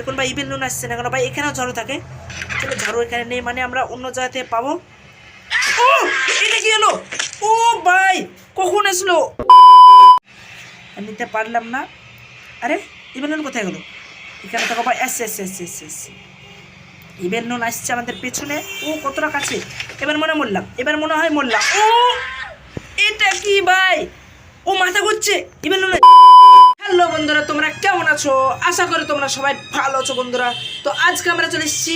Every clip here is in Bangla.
এখন ভাই, ইভেন নুন আসছে না কেন? ভাই, এখানেও ঝাড়ু থাকে। চলো, ঝাড়ু এখানে নেই মানে আমরা অন্য জায়গাতে পাবো। ও, এটা কি হলো ও ভাই, কখন আসলো নিতে পারলাম না। আরে, ইভেন নুন কোথায় গেলো? এখানে থাকো ভাই এসছে এসছে এসছে এসছে এসছে ইভেন নুন আসছে আমাদের পেছনে। ও, কতটা কাছে? এবার মনে মরলাম এবার মনে হয় মরলাম ও, এটা কি ভাই? ও মাথা ঘুরছে। ইভেন নুন হ্যালো বন্ধুরা, তোমরা কেমন আছো? আশা করি তোমরা সবাই ভালো আছো বন্ধুরা। তো আজকে আমরা চলে এসেছি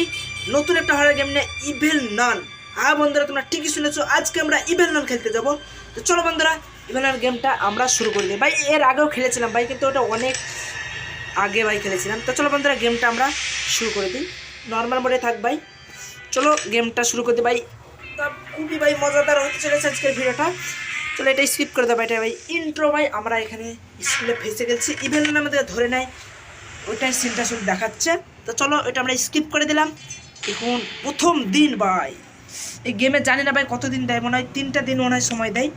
নতুন একটা হরার গেম নিয়ে ইভেল নন হ্যাঁ বন্ধুরা, তোমরা ঠিকই শুনেছো, আজকে আমরা ইভেল নন খেলতে যাব। তো চলো বন্ধুরা ইভেল নন গেমটা আমরা শুরু করে দিই ভাই, এর আগেও খেলেছিলাম ভাই, কিন্তু ওটা অনেক আগে ভাই খেলেছিলাম। তো চলো বন্ধুরা গেমটা আমরা শুরু করে দিই। নর্মাল মোডে থাক ভাই। চলো গেমটা শুরু করে দিই। ভাই খুবই ভাই মজাদার হতে চলেছে আজকের ভিডিওটা চলো এটা স্কিপ করে দেবো এটা ভাই ইন্ট্রো ভাই, আমরা এখানে স্কুলে ফেসে গেছি। ইভেন আমাদের ধরে নেয় ওইটাই সিনটা শুধু দেখাচ্ছে। তো চলো, এটা আমরা স্কিপ করে দিলাম। এখন প্রথম দিন ভাই। এই গেমে জানি না ভাই কতদিন দেয়, মনে হয় তিনটা দিন মনে হয় সময় দেয়।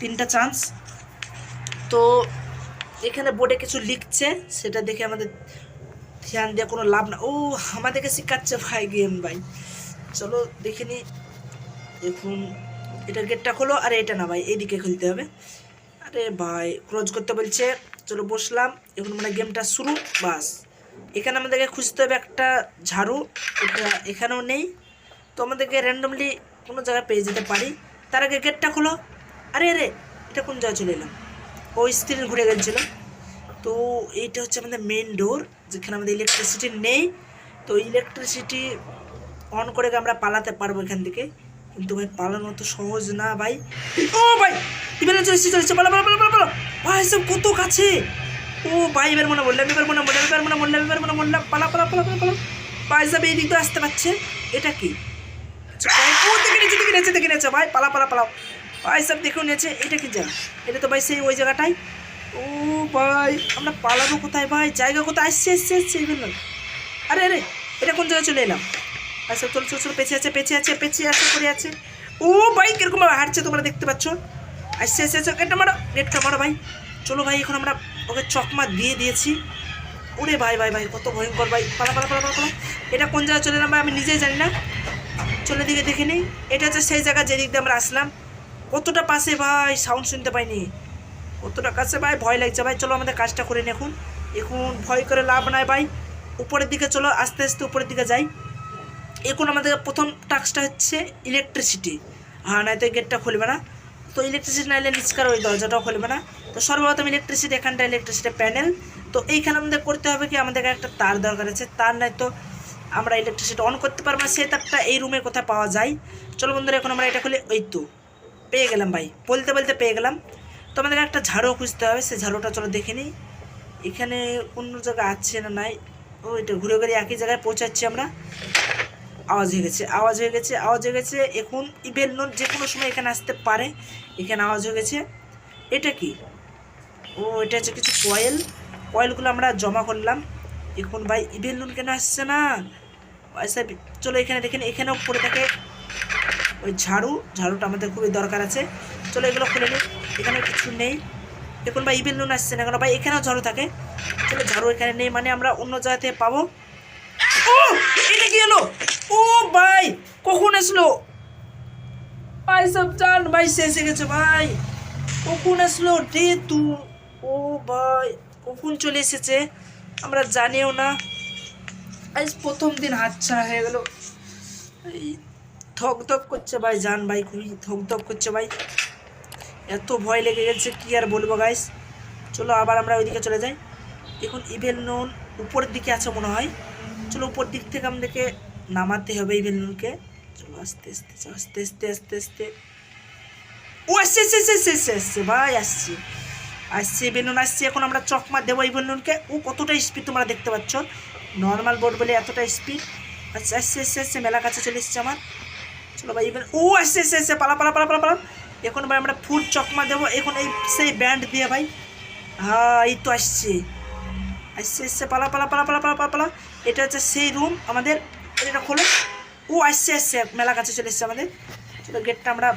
তিনটা চান্স তো এখানে বোর্ডে কিছু লিখছে, সেটা দেখে আমাদের ধ্যান দেওয়া কোনো লাভ না। ও, আমাদেরকে শেখাচ্ছে ভাই গেম ভাই। চলো, দেখে নিই এখন এটার গেটটা খোলো, আর এটা না ভাই, এইদিকে খুলতে হবে। আরে ভাই ক্লোজ করতে বলছে, চলো বসলাম, এখন মানে গেমটা শুরু, বাস। এখানে আমাদেরকে খুঁজতে হবে একটা ঝাড়ু, এটা এখানেও নেই। তো আমাদেরকে র্যান্ডমলি কোনো জায়গায় পেয়ে যেতে পারি। তার আগে গেটটা খোলো। আরে আরে, এটা কোন জায়গায় চলে এলাম? ওই স্ক্রিন ঘুরে গেছিল তো এইটা হচ্ছে আমাদের মেন ডোর যেখানে আমাদের ইলেকট্রিসিটি নেই। তো ইলেকট্রিসিটি অন করে আমরা পালাতে পারব এখান থেকে। কিন্তু ভাই পালানো তো সহজ না ভাই। ও ভাই এবারে চলেছে চলেছে পালা পালা পালা পালা পালা। ভাই সব কত কাছে? ও ভাই এবার মনে বললাম এবার মনে বললাম এবার মনে বললাম এবার মনে বললাম পালা পালা পালা পালা পালা। ভাই সব এই দিক দিয়ে আসতে পারছে। এটা কি? আচ্ছা, ও দেখে নিয়েছে দেখে নিয়েছে দেখে নিয়েছে। ভাই পালা পালা পালাও। ভাই সব দেখেও নিয়েছে এটা কি জায়গা? এটা তো ভাই সেই ওই জায়গাটাই। ও ভাই আমরা পালাবো কোথায় ভাই? জায়গা কোথায়? আসছে আসছে আসছে বললাম আরে আরে এটা কোন জায়গায় চলে এলাম? আচ্ছা চলো চলো চলো পেছে আছে পেছে আছে পেছে আছে পড়ে আছে। ও ভাই, কীরকম হাঁটছে তোমরা দেখতে পাচ্ছ? আসছে আসছে আসছে এটা মারো নেটটা মারো ভাই। চলো ভাই, এখন আমরা ওকে চকমা দিয়ে দিয়েছি। ওরে ভাই ভাই ভাই, কত ভয়ঙ্কর ভাই। পালা পালা পালা পালা এটা কোন জায়গায় চলে এলাম ভাই? আমি নিজেই জানি না। চলে দিকে দেখে নিই। এটা হচ্ছে সেই জায়গা যেদিক দিয়ে আমরা আসলাম। কতটা পাশে ভাই? সাউন্ড শুনতে পাইনি। কতটা কাছে ভাই? ভয় লাগছে ভাই। চলো আমাদের কাজটা করে নিই এখন। এখন ভয় করে লাভ নাই ভাই। উপরের দিকে চলো, আস্তে আস্তে উপরের দিকে যাই। এখন আমাদের প্রথম টাস্কটা হচ্ছে ইলেকট্রিসিটি হ্যাঁ নয়তো গেটটা খুলবে না। তো ইলেকট্রিসিটি নাইলে নিষ্কার ওই দরজাটাও খুলবে না। তো সর্বপ্রথম ইলেকট্রিসিটি এখানটা ইলেকট্রিসিটি প্যানেল তো এইখানে আমাদের করতে হবে কি, আমাদের একটা তার দরকার আছে। তার নয়তো আমরা ইলেকট্রিসিটি অন করতে পারব না। সে তারটা এই রুমে কোথায় পাওয়া যায়? চলো বন্ধুরা, এখন আমরা এটা খুলে। ওই তো, পেয়ে গেলাম ভাই। বলতে বলতে পেয়ে গেলাম। তো আমাদের একটা ঝাড়ু খুঁজতে হবে। সেই ঝাড়ুটা চলো দেখে নিই। এখানে অন্য জায়গায় আছে না নাই? ও, এটা ঘুরে ঘুরে একই জায়গায় পৌঁছাচ্ছি আমরা। আওয়াজ হয়ে গেছে, আওয়াজ হয়ে গেছে, আওয়াজ হয়ে গেছে। এখন ইভেল নোট যে কোনো সময় এখানে আসতে পারে। এখানে আওয়াজ হয়ে গেছে। এটা কি? ও, এটা হচ্ছে কিছু কয়েল কয়েলগুলো আমরা জমা করলাম। এখন ভাই ইভেল নোট কেন আসছে না? আচ্ছা চলো এখানে দেখেন, এখানেও পড়ে থাকে। ওই ঝাড়ু, ঝাড়ুটা আমাদের খুবই দরকার আছে। চলো এগুলো খুলে নিই এখানে কিছু নেই। এখন ভাই ইভেল নোট আসছে না কেন? ভাই এখানেও ঝাড়ু থাকে। চলো ঝাড়ু এখানে নেই মানে আমরা অন্য জায়গাতে পাবো। ও এটা কি হলো ও ভাই, কখন আসলো ভাই, সব জান, ভাই, শেষ হয়ে গেছে, ভাই। কখন আসলো রে তু? ও ভাই, কখন চলে এসেছে? আমরা জানিও না। আজ প্রথম দিন হাতছাড়া হয়ে গেল। থক থক করছে, ভাই, জান, ভাই, খুবই থক থক করছে, ভাই। এত ভয় লেগে গেছে, কি আর বলব গাইস চলো, আবার আমরা ওইদিকে চলে যাই। এখন ইভেল নোন উপরের দিকে আছে মনে হয়। চলো উপর দিক থেকে আমাদেরকে নামাতে হবে ইভেল নোনকে চলো আস্তে আস্তে আস্তে আস্তে আস্তে আস্তে ও আসছে আসছে আসছে আসছে আসছে আসছে ভাই আসছে আসছে বেলুন আসছে এখন আমরা চকমা দেবো এই বেলুনকে ও কতটা স্পিড তোমরা দেখতে পাচ্ছ নর্মাল বোর্ড বলে এতটা স্পিড আচ্ছা আসছে আসছে আসছে মেলা কাছে চলে এসছে আমার চলো ভাই এবার ও আসছে আসছে আসছে পালা পালা পালা পালা পালা এখন ভাই আমরা ফুল চকমা দেবো এখন এই সেই ব্যান্ড দিয়ে ভাই হ্যাঁ এই তো আসছে আসছে আসছে পালা পালা পালা পালা পালা পালা পালা এটা হচ্ছে সেই রুম আমাদের এটা খোলো। ও আসছে আসছে, মেলা কাছে চলে এসছে আমাদের। চলো গেটটা আমরা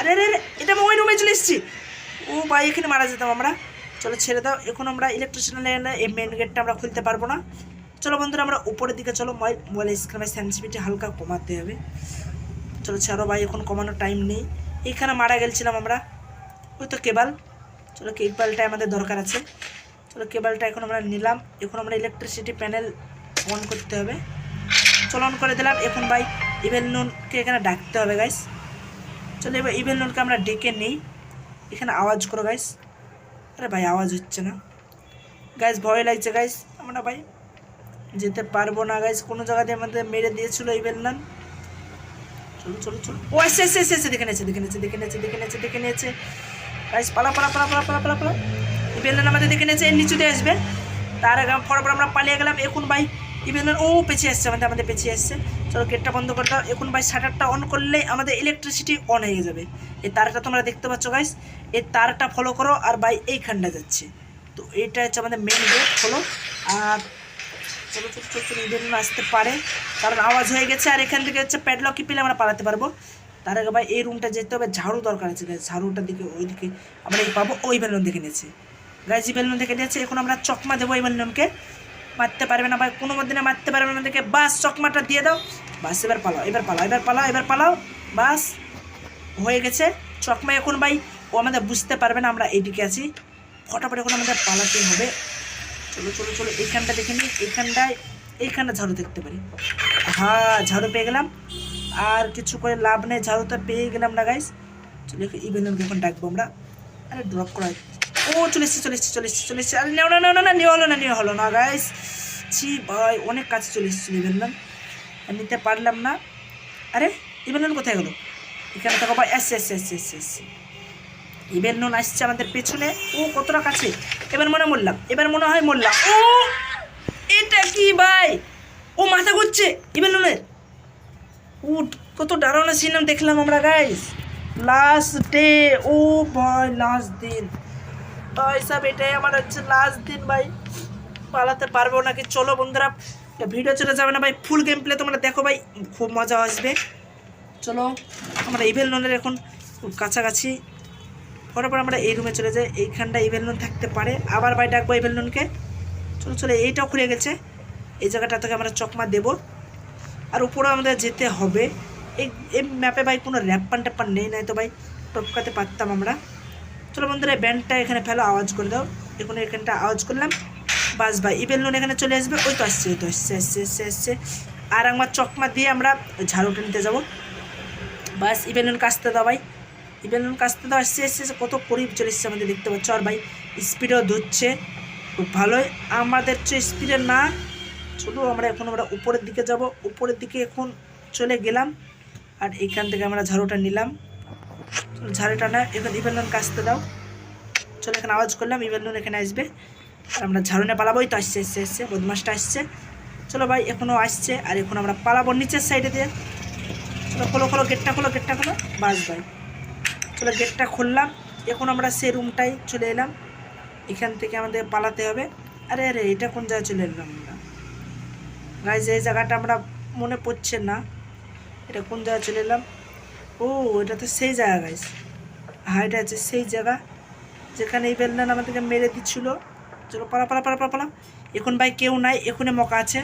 আরে আরে এটা আমি ওই রুমে চলে এসেছি। ও ভাই, এখানে মারা যেতাম আমরা। চলো ছেড়ে দাও, এখন আমরা ইলেকট্রিশিয়ান লাইনে এই মেন গেটটা আমরা খুলতে পারব না। চলো বন্ধুরা, আমরা উপরের দিকে চলো। মোবাইল মোবাইলের স্ক্রিনের সেন্সিটিভিটি হালকা কমাতে হবে। চলো ছাড়ো ভাই, এখন কমানোর টাইম নেই। এইখানে মারা গেছিলাম আমরা। ওই তো কেবল। চলো কেবলটা আমাদের দরকার আছে। চলো কেবালটা এখন আমরা নিলাম। এখন আমরা ইলেকট্রিসিটি প্যানেল অন করতে হবে। চলো অন করে দিলাম। এখন ভাই ইভেল নুনকে এখানে ডাকতে হবে গাইস চলো এবার ইভেল নুনকে আমরা ডেকে নিই। এখানে আওয়াজ করো গাইস আরে ভাই, আওয়াজ হচ্ছে না। গাইস ভয় লাগছে গাইস আমরা ভাই যেতে পারব না গাইস কোনো জায়গাতে আমাদের মেরে দিয়েছিল ইভেল নান। চলো চলো চলো। ও, এসে এসে এসে দেখে নিয়েছে দেখে নিয়েছে দেখে নিয়েছে দেখে নিয়েছে দেখে নিয়েছে। গাইস পালা পালা পালা পালা পালা পালা পালা। ইভেল আমাদের দেখে নিয়েছে, এর নিচু দিয়ে আসবে। তার আগে পরপর আমরা পালিয়ে গেলাম। এখন ভাই ইভেল ও পেছিয়ে আসছে আমাদের আমাদের পেছিয়ে আসছে চলো গেটটা বন্ধ করে দাও। এখন ভাই শাটারটা অন করলে আমাদের ইলেকট্রিসিটি অন হয়ে যাবে। এই তারটা তোমরা দেখতে পাচ্ছ গাইস এই তারটা ফলো করো আর ভাই এইখানটা যাচ্ছে। তো এইটা হচ্ছে আমাদের মেন গেট ফলো আর চলো চলো চলো ইভেল আসতে পারে। কারণ আওয়াজ হয়ে গেছে, আর এখান থেকে হচ্ছে প্যাডলক কি পেলে আমরা পালাতে পারব। তার আগে ভাই এই রুমটা যেতে হবে, ঝাড়ু দরকার আছে, guys। ঝাড়ুটার দিকে ওইদিকে আমরা এই পাবো, ওই বেলুন দেখে নিয়েছে। গাইজ বেলুন দেখে নিয়েছে, এখন আমরা চকমা দেবো এই বেলুনকে মারতে পারবে না ভাই কোনো মধ্যে মারতে পারবে না দেখে বাস চকমাটা দিয়ে দাও। বাস, এবার পালাও এবার পালাও এবার পালাও এবার পালাও। বাস, হয়ে গেছে। চকমা এখন ভাই, ও আমাদের বুঝতে পারবে না, আমরা এদিকে আছি। ফটাফট এখন আমাদের পালাতে হবে। চলো চলো চলো, এইখানটা দেখে নিই, এইখানটায়, এইখানটা ঝাড়ু দেখতে পারি। হ্যাঁ ঝাড়ু পেয়ে গেলাম। আর কিছু করে লাভ নেই, ঝাড়ুটা পেয়ে গেলাম না গাইস চলে ইভেনকে এখন ডাকবো আমরা। আরে ড্রপ করা ও, চলে এসছে চলে এসছে চলে এসছে চলে এসছে। আরে, নেও না না না না নেওয়া হলো না নেওয়া হলো না গাইস ছি, ভাই, অনেক কাছে চলে এসেছিল ইভেনলাম নিতে পারলাম না। আরে ইভেনলাম কোথায় গেলো? এখানে থাকো, ভাই এসছে এসছে এসছে এসছে এসছে ইভেন নুন আসছে আমাদের পেছনে। ও, কতটা কাছে? এবার মনে মরলাম এবার মনে হয় মরলাম ও, এটা কি, ভাই? ও, মাথা ঘুরছে ইভেন নুনের ও কত ডারানো সিনেমা দেখলাম আমরা গাইস লাস্ট ডে ও, ভাই লাস্ট দিন। ভাই সব এটাই আমার হচ্ছে লাস্ট দিন ভাই। পালাতে পারব নাকি? চলো বন্ধুরা ভিডিও চলে যাবে না ভাই ফুল গেম প্লে তোমরা দেখো ভাই, খুব মজা আসবে। চলো, আমরা ইভেল নোনের এখন কাছাকাছি। পরে আমরা এই রুমে চলে যাই, এইখানটা ইভেল নোন থাকতে পারে। আবার ভাই ডাকবো ইভেল নোনকে চলো চলো, এইটাও খুলে গেছে। এই জায়গাটা থেকে আমরা চকমা দেবো। আর উপরে আমাদের যেতে হবে। এই এই ম্যাপে ভাই কোনো র্যাপ্পান ট্যাপ্পান নেই, নাই তো ভাই। টপকাতে পারতাম আমরা। চলো বন্ধুরা ব্যান্ডটা এখানে ফেলো, আওয়াজ করে দাও। এখন এখানটা আওয়াজ করলাম। বাস ভাই ইভেল নুন এখানে চলে আসবে। ওই তো আসছে ওই তো আসছে আসছে আসছে আসছে। আর আমার চকমা দিয়ে আমরা ঝাড়ুটা নিতে যাব। বাস ইভেল নুন কাছতে দাও, ভাই। ইভেল নুন কাছতে দাও। আসছে আসছে কত করিব চলে এসছে আমাদের, দেখতে পাচ্ছ? আর ভাই স্পিডও ধরছে। খুব ভালোই আমাদের চেয়ে স্পিডে না। চলো, আমরা এখন আমরা উপরের দিকে যাব। উপরের দিকে এখন চলে গেলাম। আর এইখান থেকে আমরা ঝাড়ুটা নিলাম। চলো, ঝাড়ুটা না এখন ইভেলন কাছতে দাও। চলো এখানে আওয়াজ করলাম ইভেলন এখানে আসবে। আর আমরা ঝাড়ু নিয়ে পালাবোই তো আসছে আসছে আসছে বদমাসটা আসছে। চলো ভাই এখনও আসছে আর এখন আমরা পালাবো নিচের সাইডে দিয়ে। চলো খোলো খোলো গেটটা খোলো গেটটা খোলো বাস ভাই চলো গেটটা খুললাম এখন আমরা সে রুমটাই চলে এলাম। এখান থেকে আমাদের পালাতে হবে। আরে আরে এটা কোন জায়গায় চলে এলাম আমরা? গাইজ এই জায়গাটা আমরা মনে পড়ছে না। এটা কোন জায়গায় চলে এলাম? ও, এটা তো সেই জায়গা গাইস হ্যাঁ এটা আছে সেই জায়গা, যেখানে এই বেলনান আমাদেরকে মেরে দিচ্ছিল। চলো, পালা পালা পালা পালা পালা। এখন ভাই কেউ নাই, এখনই মকা আছে।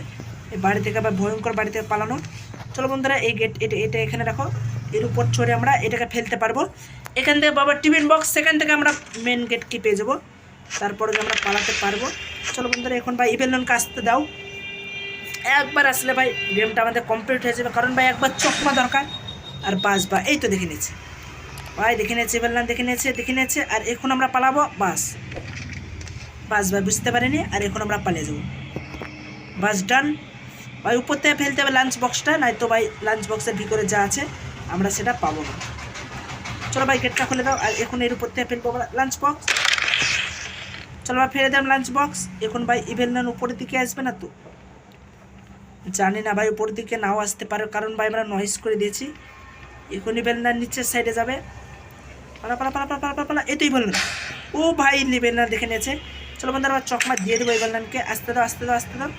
এই বাড়ি থেকে আবার ভয়ঙ্কর বাড়ি থেকে পালানো চলো বন্ধুরা, এই গেট এটা এটা এখানে রাখো। এর উপর চড়ে আমরা এটাকে ফেলতে পারব। এখান থেকে বাবা টিফিন বক্স, সেখান থেকে আমরা মেন গেট কি পেয়ে যাব। তারপরে আমরা পালাতে পারব। চলো বন্ধুরা, এখন ভাই ইভেলনকে আসতে দাও। একবার আসলে ভাই গেমটা আমাদের কমপ্লিট হয়ে যাবে। কারণ ভাই একবার চকমা দরকার। আর বাস, বা, এই তো দেখে নিয়েছে। ভাই, দেখে নিয়েছে, বললাম, দেখে নিয়েছে দেখে নিয়েছে, আর এখন আমরা পালাবো বাস। বাস, ভাই, বুঝতে পারিনি, আর এখন আমরা পালিয়ে যাব। বাস ডান ভাই, উপর থেকে ফেলতে হবে লাঞ্চ বক্সটা নয়তো ভাই লাঞ্চ বক্সের ভিতরে যা আছে, আমরা সেটা পাবো না। চলো ভাই গেটটা খুলে দাও, আর এখন এর উপর থেকে ফেলব লাঞ্চ বক্স চলো ভাই, ফেলে দিলাম লাঞ্চ বক্স এখন ভাই ইভেল উপরের দিকে আসবে না তো? জানি না ভাই উপর দিকে নাও আসতে পারে, কারণ ভাই, আমরা নয়েস করে দিয়েছি। এখুনি নেবেন না, নিচের সাইডে যাবে। পালা পালা পালা পালা পালা পালা এতই বলবেন ও ভাই, নেবেন না, দেখে নিয়েছে। চলো বন্ধু আমরা চকমা দিয়ে দেবো এই বেলনানকে আস্তে দাও আস্তে দাও আস্তে দাও।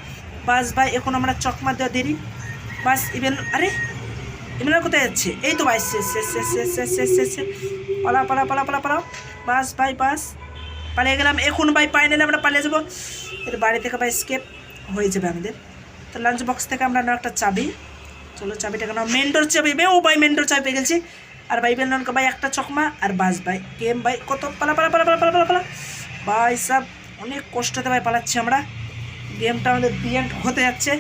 বাস ভাই, এখন আমরা চকমা দেওয়া দেরি। বাস ইবেন আরে ইমরান কোথায় যাচ্ছে? এই তো ভাই, শেষ শেষ শেষ শেষ শেষ শেষ শেষ পালা পালা পালা পালা পালা। বাস ভাই, বাস। পালিয়ে গেলাম। এখন ভাই পাই নিলে আমরা পালিয়ে যাব। এর বাড়ি থেকে ভাই স্কেপ হয়ে যাবে আমাদের। তো লাঞ্চ বক্স থেকে আমরা একটা চাবি। চলো চাবিটা কেন? মেন্ডোর চাবি বে, ও ভাই মেন্ডোর চাবি পেয়ে গেছি। আর ভাই বেলনকে ভাই একটা চকমা, আর বাস ভাই। গেম ভাই, কত পালা পালা পালা পালা পালা পালা। ভাই সব, অনেক কষ্টতে ভাই পালাচ্ছি আমরা। গেমটা আমাদের বিএন্ড হতে যাচ্ছে।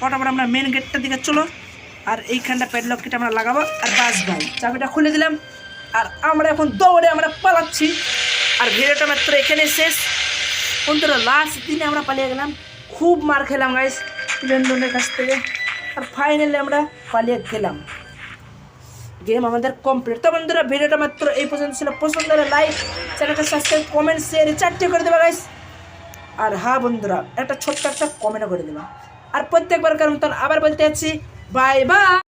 ফটাফট আমরা মেন গেটটার দিকে চলো। আর এইখানটা প্যাডলক কিটা আমরা লাগাবো। আর বাস ভাই, চাবিটা খুলে দিলাম। আর আমরা এখন দৌড়ে আমরা পালাচ্ছি। আর ভিডিওটা মাত্র এখানে শেষ। বন্ধুরা লাস্ট দিনে আমরা পালিয়ে গেলাম। খুব মার খেলাম গাইস লেনদনের কাছ থেকে। আর ফাইনালি আমরা পালিয়ে গেলাম। গেম আমাদের কমপ্লিট তো বন্ধুরা, ভিডিওটা মাত্র এই পর্যন্ত ছিল। পছন্দ হলে লাইক চ্যানেলটা সাবস্ক্রাইব কমেন্ট শেয়ার চারটে করে দেবা গাইস আর হ্যাঁ বন্ধুরা, একটা ছোট্ট একটা কমেন্টও করে দেবা। আর প্রত্যেকবার কারণ আবার বলতে যাচ্ছি বাই বাই